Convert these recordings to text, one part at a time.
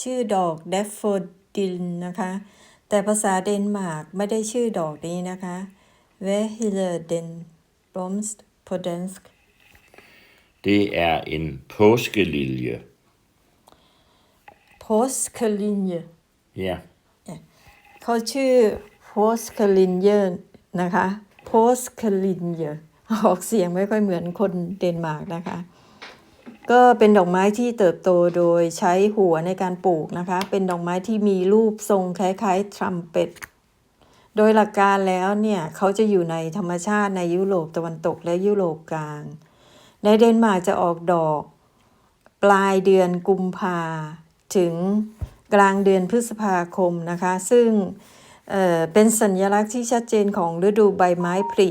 ชื่อดอกเดฟโฟดิลนะคะ แต่ภาษาเดนมาร์กไม่ได้ชื่อดอกนี้นะคะ v e h i l e den blomst på dansk Det er en påskelilje. p o s k e l i n j e Ja, เขาชื่อ p o s k e l i n j e นะคะ p o s k e l i n j e ออกเสียงไม่ค่อยเหมือนคนเดนมาร์กนะคะ ก็เป็นดอกไม้ที่เติบโตโดยใช้หัวในการปลูกนะคะ เป็นดอกไม้ที่มีรูปทรงคล้ายๆทรัมเป็ต โดยหลักการแล้วเนี่ยเขาจะอยู่ในธรรมชาติในยุโรปตะวันตกและยุโรปกลาง ในเดนมาร์กจะออกดอก ปลายเดือนกุมภาถึงกลางเดือนพฤษภาคมนะคะ ซึ่งเเป็นสัญลักษณ์ที่ชัดเจนของฤดูใบไม้ผลิ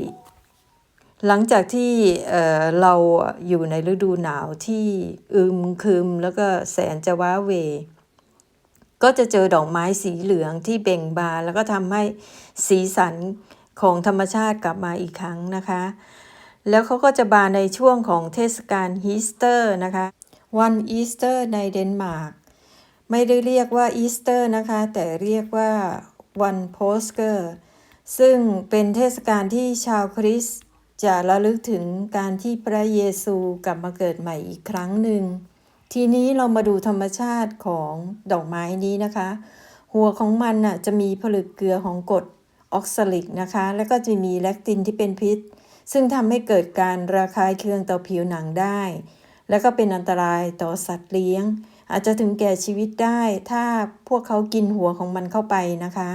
หลังจากที่เเราอยู่ในฤดูหนาวที่อึมครึมแล้วก็แสนจะว้าเว ก็จะเจอดอกไม้สีเหลืองที่เบ่งบานแล้วก็ทำให้สีสันของธรรมชาติกลับมาอีกครั้งนะคะ แล้วเขาก็จะบานในช่วงของเทศกาลฮีสเตอร์นะคะ วันอีสเตอร์ในเดนมาร์กไม่ได้เรียกว่าอีสเตอร์นะคะ แต่เรียกว่าวันโพสเกอร์ซึ่งเป็นเทศกาลที่ชาวคริสต์ จะระลึกถึงการที่พระเยซูกลับมาเกิดใหม่อีกครั้งหนึ่ง ทีนี้เรามาดูธรรมชาติของดอกไม้นี้นะคะ หัวของมันน่ะจะมีผลึกเกลือของกรดออกซาลิกนะคะ แล้วก็จะมีแลคตินที่เป็นพิษ ซึ่งทำให้เกิดการระคายเคืองต่อผิวหนังได้ แล้วก็เป็นอันตรายต่อสัตว์เลี้ยง อาจจะถึงแก่ชีวิตได้ ถ้าพวกเขากินหัวของมันเข้าไปนะคะ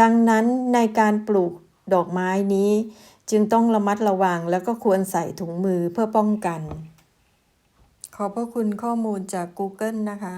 ดังนั้นในการปลูกดอกไม้นี้ จึงต้องระมัดระวังแล้วก็ควรใส่ถุงมือเพื่อป้องกัน ขอบพระคุณข้อมูลจาก Google นะคะ